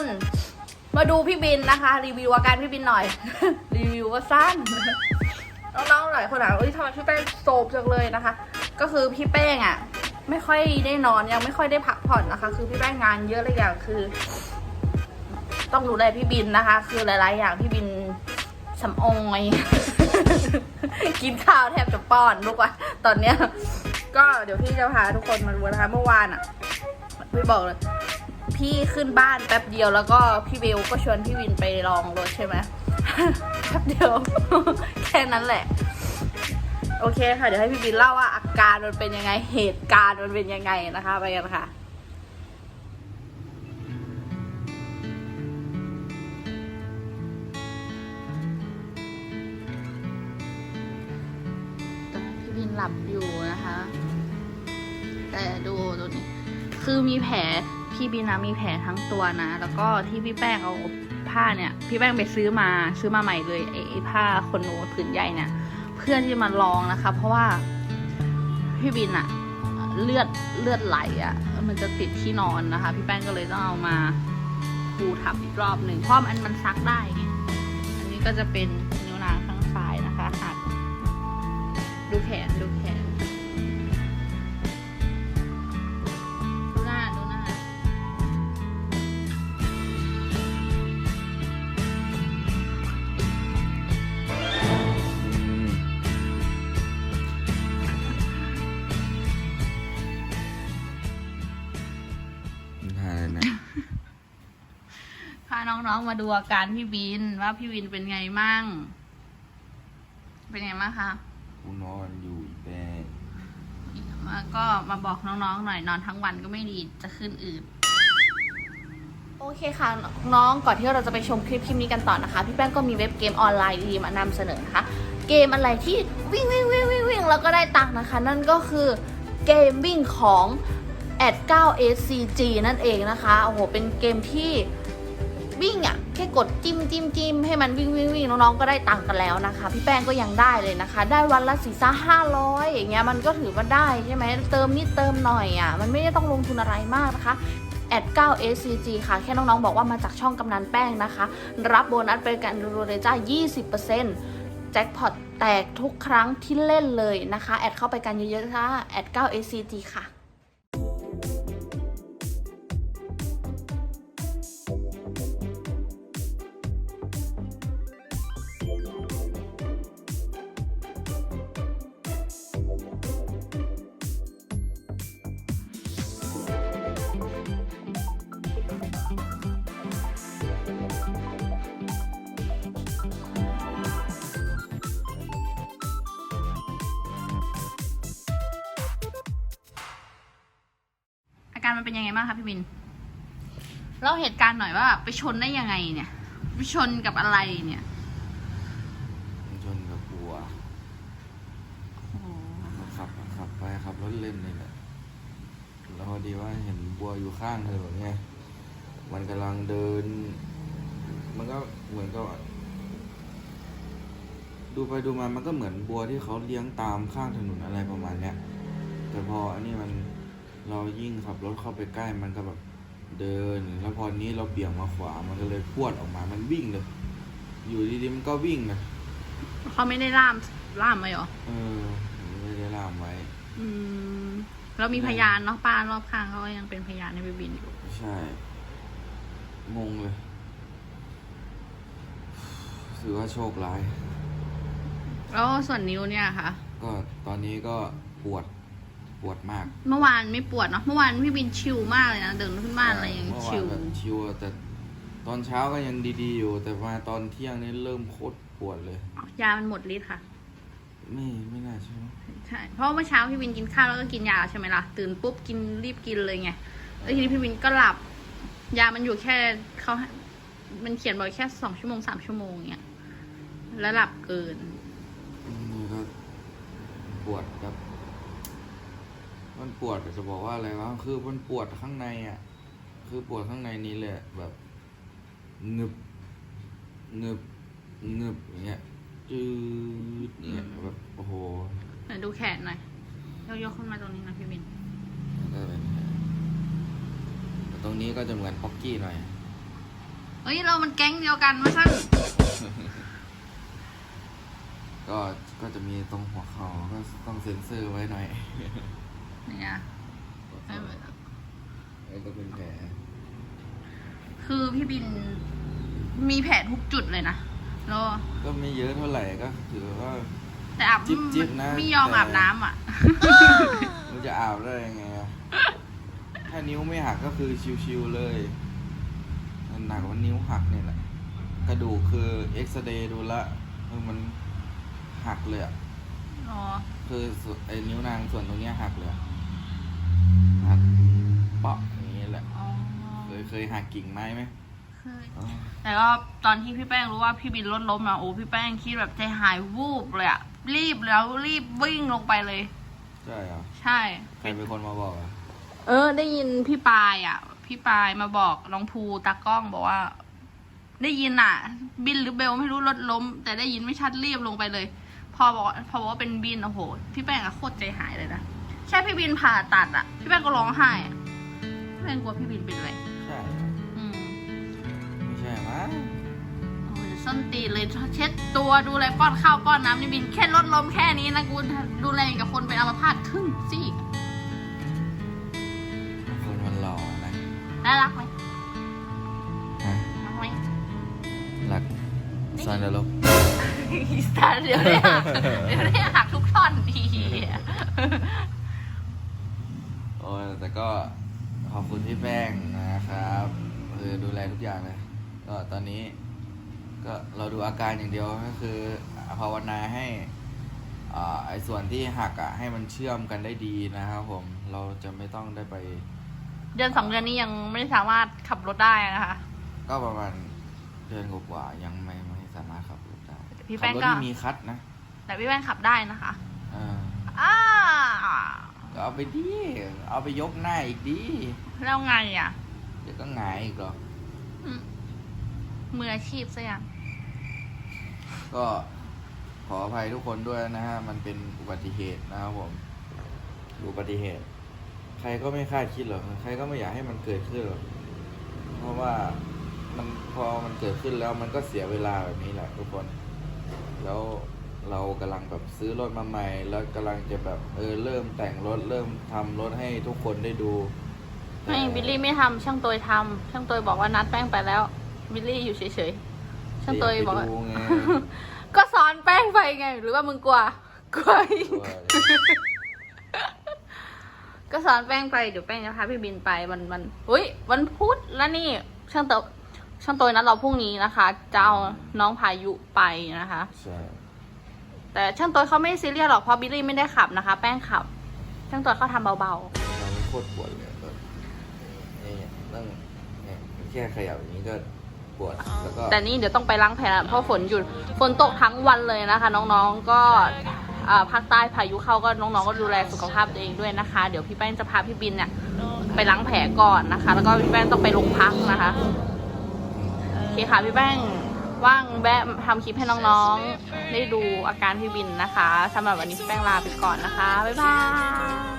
นมาดูพี่บินนะคะ รีวิวอาการพี่บินหน่อย รีวิวว่าสั้นน้องๆหลายคนอะเอ้ยทำไมพี่แป้งโซบจังเลยนะคะ ก็คือพี่แป้งอะ ไม่ค่อยได้นอนยังไม่ค่อยได้พักผ่อนนะคะ คือพี่แป้งงานเยอะเลยอย่างคือ ต้องดูแลพี่บินนะคะ คือหลาย ๆ อย่างพี่บินสำออยกินข้าวแทบจะป้อนลูกว่าตอนเนี้ย ก็เดี๋ยวพี่จะพาทุกคนมาดูนะคะเมื่อวานอะพี่บอกเลย พี่ขึ้นบ้านแป๊บเดียวแล้วก็พี่เบลก็ชวนพี่วินไปลองรถใช่ไหมแป๊บเดียว แค่นั้นแหละ โอเคค่ะ เดี๋ยวให้พี่บินเล่าว่าอาการมันเป็นยังไงเหตุการณ์มันเป็นยังไงนะคะ ไปกันค่ะพี่บินหลับอยู่นะคะ แต่ดูตัวนี้ คือมีแผล พี่บินนะมีแผลทั้งตัวนะ แล้วก็ที่พี่แป้งเอาผ้าเนี่ย พี่แป้งไปซื้อมาซื้อมาใหม่เลยไอ้ผ้าขนหนูผืนใหญ่เนี่ย เพื่อที่จะมาลองนะคะ เพราะว่าพี่บินอะเลือดเลือดไหลอะมันจะติดที่นอนนะคะ พี่แป้งก็เลยต้องเอามาปูทับอีกรอบหนึ่งเพราะมันมันซักได้อันนี้ก็จะเป็นนิ้วนางข้างซ้ายนะคะหักดูแขนดูแขน พาน้องๆมาดูอาการพี่บินว่าพี่บินเป็นไงมั่ง เป็นไงบ้างคะกูนอนอยู่อีแต่มาก็มาบอกน้องๆหน่อยนอนทั้งวันก็ไม่ดีจะขึ้นอืดโอเคค่ะ น้องก่อนที่เราจะไปชมคลิปคลิปนี้กันต่อนะคะ พี่แป้งก็มีเว็บเกมออนไลน์ดีๆมานำเสนอนะคะ เกมอะไรที่วิ่งวิ่งวิ่งวิ่งวิ่งแล้วก็ได้ตังค์นะคะ นั่นก็คือเกมวิ่งของ แอด 9 SCG นั่นเองนะคะ โอ้โห เป็นเกมที่วิ่งอะ แค่กดจิ้มจิ้มจิ้มให้มันวิ่งวิ่งวิ่งน้องๆ ก็ได้ตังค์กันแล้วนะคะ พี่แป้งก็ยังได้เลยนะคะ ได้วันละสี่ซ่าห้าร้อยอย่างเงี้ย มันก็ถือว่าได้ใช่ไหม เติมนิดเติมหน่อยอะ มันไม่ได้ต้องลงทุนอะไรมากนะคะแอด9 SCG ค่ะ แค่น้องๆ บอกว่ามาจากช่องกำนันแป้งนะคะ รับโบนัสไปกันรัวๆเลยจ้า 20%แจ็คพอตแตกทุกครั้งที่เล่นเลยนะคะ แอดเข้าไปกันเยอะๆค่ะแอด9 SCG ค่ะ การมันเป็นยังไงบ้างคะพี่บินเล่าเหตุการณ์หน่อยว่าไปชนได้ยังไงเนี่ยไปชนกับอะไรเนี่ยมันชนกับบัวโอ้โหมาขับมาขับไปขับรถเล่นนี่แหละแล้วพอดีว่าเห็นบัวอยู่ข้างถนนไงมันกำลังเดิน มันก็เหมือนกับดูไปดูมามันก็เหมือนบัวที่เขาเลี้ยงตามข้างถนนอะไรประมาณเนี้ยแต่พออันนี้มัน เรายิ่งขับรถเข้าไปใกล้มันก็แบบเดิน แล้วพอนี้เราเบี่ยงมาขวา มันก็เลยพรวดออกมา มันวิ่งเลย อยู่ดีๆมันก็วิ่งนะเขาไม่ได้ล่ามล่ามไหมหรอ เออ ไม่ได้ล่ามไว้ อืมเรามีพยานเนาะป้ารอบข้างเขาก็ยังเป็นพยานในพี่บินอยู่ ใช่ งงเลย ถือว่าโชคร้าย แล้วส่วนนิ้วเนี่ยค่ะ ก็ตอนนี้ก็ปวดป วดมากเมื่อวานไม่ปวดเนาะเมื่อวานพี่บินชิลมากเลยนะเดินขึ้นบ้านอะไรยังเมื่อวาชินลแบบชิวแต่ตอนเช้าก็ยังดีๆอยู่ แต่มาตอนเที่ยงนี่เริ่มโคตรปวดเลย ยามันหมดฤทธิ์ค่ะ ไม่ไม่น่าใช่ไหมใช่เพราะเมื่อเช้าพี่บินกินข้าวแล้วก็กินยาใช่ไหมล่ะตื่นปุ๊บกินรีบกินเลยไงแล้วทีนี้พี่บินก็หลับ ยามันอยู่แค่เขาให้มันเขียนบอกแค่สองชั่วโมงสามชั่วโมงเงี้ยแล้วหลับเกินนี่ก็ปวดแบบ มันปวดจะบอกว่าอะไรวะคือมันปวดข้างในอะ คือปวดข้างในนี้เลยแบบงึบงึบงึบอย่างเงี้ยจืดอย่างเงี้ยแบบโอ้โหไหนดูแขนหน่อยยกยกขึ้นมาตรงนี้นะพี่บินก็เป็นตตรงนี้ก็จะเหมือนพ็อกกี้หน่อยเฮ้ยเรามันแก๊งเดียวกันมาสั้นก็ก็จะมีตรงหัวเขาก็ต้องเซ็นเซอร์ไว้หน่อย เนี่ยไม่เป็นไรไอ้ก็เป็นแผลคือพี่บินมีแผลทุกจุดเลยนะแล้วก็ไม่เยอะเท่าไหร่ก็ถือว่า แต่อาบจิ๊บจิ๊บนะไม่ยอมแต่อาบน้ำอะมันจะอาบได้ยังไงอะถ้านิ้วไม่หักก็คือชิวๆเลยมันหนักว่านิ้วหักเนี่ยแหละ กระดูกคือเอ็กซเรย์ดูละเออมันหักเลยอะ อ๋อ คือส่วนไอ้นิ้วนางส่วนตรงเนี้ยหักเลยอะหักเปาะอย่างนี้แหละ อ๋อ เคยเคยหักกิ่งไม้ไหมเคย อ๋อแต่ก็ตอนที่พี่แป้งรู้ว่าพี่บินรถล้มอะโอ้พี่แป้งคิดแบบใจหายวูบเลยอะรีบแล้วรีบวิ่งลงไปเลย ใช่เหรอใช่ ใครเป็นคนมาบอกอะเออ ได้ยินพี่ปายอะ พี่ปายมาบอกน้องภูตากล้องบอกว่า ได้ยินอะ บินหรือเบลไม่รู้รถล้ม แต่ได้ยินไม่ชัดรีบลงไปเลย พอบอกพอบอกว่าเป็นบินโอ้โห พี่แป้งอะโคตรใจหายเลยนะใช่พี่บินผ่าตัดอะพี่แป้งก็ร้องไห้อะพี่แป้งกลัวพี่บินเป็นอะไรใช่อืมไม่ใช่มั้งโอ้ยส้นตีนเลยเช็ดตัวดูแลป้อนข้าวป้อนน้ำนี่บินแค่รถล้มแค่นี้นะกูดูแลอย่างกับคนเป็นอัมพาตครึ่งซี่คนมันหล่อนะน่ารักไหมฮะรักไหมรักซานเดโล อีสานเดี๋ยวได้หักเดี๋ยวได้หักทุกท่อนดีโอ้ยแต่ก็ขอบคุณพี่แป้งนะครับคือดูแลทุกอย่างเลย ก็ตอนนี้ ก็เราดูอาการอย่างเดียวก็คือภาวนาให้อ่าไอ้ส่วนที่หักอะให้มันเชื่อมกันได้ดีนะครับผมเราจะไม่ต้องได้ไป เดือนสองเดือนนี้ยังไม่สามารถขับรถได้นะคะ ก็ประมาณ เดือนกว่าๆยังไม่ไม่สามารถขับรถได้พี่แป้งขับรถก็ที่มีคัดนะแต่พี่แป้งขับได้นะคะเอออ้าก็เอาไปดีเอาไปยกหน้าอีกดีแล้วไงอะเดี๋ยวก็หงายอีกหรอกอืมมืออาชีพซะยังก็ขออภัยทุกคนด้วยนะฮะ มันเป็นอุบัติเหตุนะครับผมอุบัติเหตุ ใครก็ไม่คาดคิดหรอกใครก็ไม่อยากให้มันเกิดขึ้นหรอกเพราะว่า มันพอมันเกิดขึ้นแล้วมันก็เสียเวลาแบบนี้แหละทุกคน แล้วเรากำลังแบบซื้อรถมาใหม่ แล้วกำลังจะแบบเออเริ่มแต่งรถเริ่มทำรถให้ทุกคนได้ดูแต่ไม่บิลลี่ไม่ทำช่างตัวทำช่างตัวบอกว่านัดแป้งไปแล้วบิลลี่อยู่เฉยๆช่างตัวบอกว่าไปดูไงก็สอนแป้งไปไง หรือว่ามึงกลัวกลัวอีกกลัวก็สอนแป้งไปเดี๋ยวแป้งจะพาพี่บินไปวันวันอุ้ยวันพุธแล้วนี่ช่างเต ช่างตัวนัดเราพรุ่งนี้นะคะ จะเอาน้องพายุไปนะคะ ใช่แต่ช่างตัวเขาไม่ซีเรียสหรอกเพราะบิลลี่ไม่ได้ขับนะคะ แป้งขับ ช่างตัวเขาทำเบาตอนนี้โคตรปวดเลยแบบนี่ต้องเนี่ยแค่ขยับอย่างนี้ก็ปวดแล้วก็ ๆ แต่นี่เดี๋ยวต้องไปล้างแผลแล้วเพราะฝนหยุดฝนตกทั้งวันเลยนะคะ น้องๆก็อ่าภาคใต้พายุเข้าก็น้องๆก็ดูแลสุขภาพตัวเองด้วยนะคะ เดี๋ยวพี่แป้งจะพาพี่บินเนี่ยไปล้างแผลก่อนนะคะ แล้วก็พี่แป้งต้องไปโรงพักนะคะโอ เคค่ะพี่แป้งว่างแวะทำคลิปให้น้องๆ ได้ดูอาการพี่บินนะคะสำหรับวันนี้พี่แป้งลาไปก่อนนะคะ บ๊ายบาย